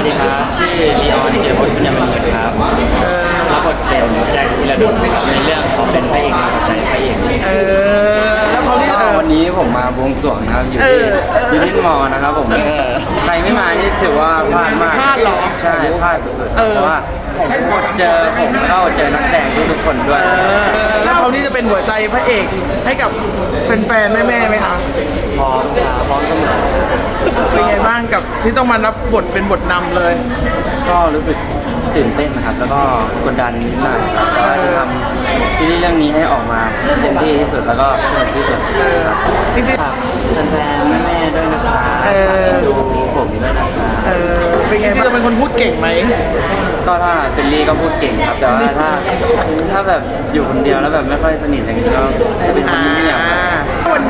วัสดีครับ ชื่อลีออนเกียรติพจน์ปัญญามณีครับเออรับบทเป็นแจ็คธีรดลครับในเรื่องขอเป็นพระเอกในหัวใจพระเอกเออ แล้วเขาที่เออวันนี้ผมมาบวงสรวงนะครับอยู่เอที่อยูนิมอลนะครับผมใครไม่มานี่ถือว่าพลาดมากพลาดเหรอใช่พลาดสุดๆเออ เพราะว่าเจอผมเข้าเจอนักแสดงทุกๆคนด้วย เออ แล้วเขาที่จะเป็นหัวใจพระเอกให้กับแฟนๆแม่ๆไหมคะ พร้อมครับพร้อมเสมอ เป็นไงบ้างกับที่ต้องมารับบทเป็นบทนำเลย ก็รู้สึกตื่นเต้นนะครับ แล้วก็กดดันนิดหน่อยครับแต่ว่าจะทำซีรีส์เรื่องนี้ให้ออกมาเต็มที่ที่สุดแล้วก็สนุกที่สุดครับจริงฝากแฟนๆแม่ๆด้วยนะครับเออ ฝากเอ็นดูผมด้วยนะครับๆเออเป็นไงที่เราเป็นคนพูดเก่งไหม ก็ถ้าเฟลลี่ก็พูดเก่งครับแต่ว่าถ้าถ้าแบบอยู่คนเดียวแล้วแบบไม่ค่อยสนิทอย่างนี้ก็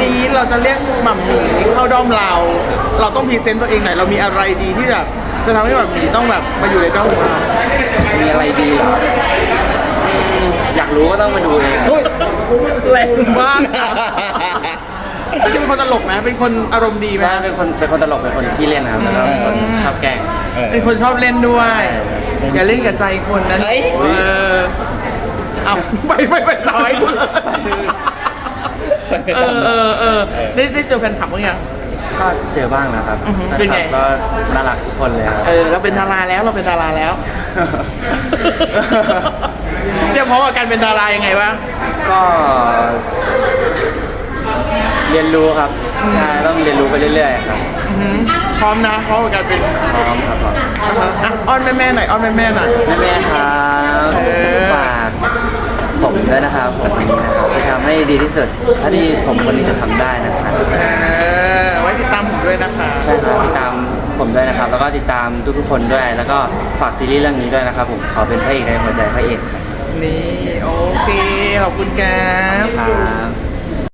นนี้เราจะเรียกหม่ำหมีเข้าด้อมเรา เราต้องพรีเซนต์ตัวเองหน่อยเรามีอะไรดีที่แบบจะทำให้หม่ำหมีต้องแบบมาอยู่ในด้อมเรามีอะไรดีเหรออืมอยากรู้ก็ต้องมาดูเองแรงมากอะเป็นคนตลกไหมเป็นคนอารมณ์ดีไหมแม่เป็นคนเป็นคนตลกเป็นคนขี้เล่นนะครับแล้วก็เป็นคนชอบแกล้งเป็นคนชอบเล่นด้วย อย่าเล่นกับใจคนนะเฮ้ย เออเอาไปไปไปตายกูเลย เออเออเออได้ได้เจอแฟนคลับมั้งยัง ก็เจอบ้างนะครับอือฮึเป็นไงก็น่ารักทุกคนเลยครับ เออเราเป็นดาราแล้วเราเป็นดาราแล้วเตรียมพร้อมกับการเป็นดารายังไงบ้าง ก็ เรียนรู้ครับใช่ต้องเรียนรู้ไปเรื่อยๆครับอือหือพร้อมนะพร้อมกับการเป็นพร้อมครับพร้อมอะอ้อนแม่ๆหน่อยอ้อนแม่ๆหน่อย แม่ๆครับเออ ฝากผมด้วยนะครับผมคนนี้นะครับ จะทำให้ดีที่สุดเท่าที่ผมคนนี้จะทำได้นะครับเออไว้ติดตามผมด้วยนะคะใช่ครับติดตามผมด้วยนะครับ แล้วก็ติดตามทุกๆคนด้วย แล้วก็ฝากซีรีส์เรื่องนี้ด้วยนะครับผมขอเป็นพระเอกในหัวใจพระเอกครับนี่โอเคขอบคุณครับ ครับ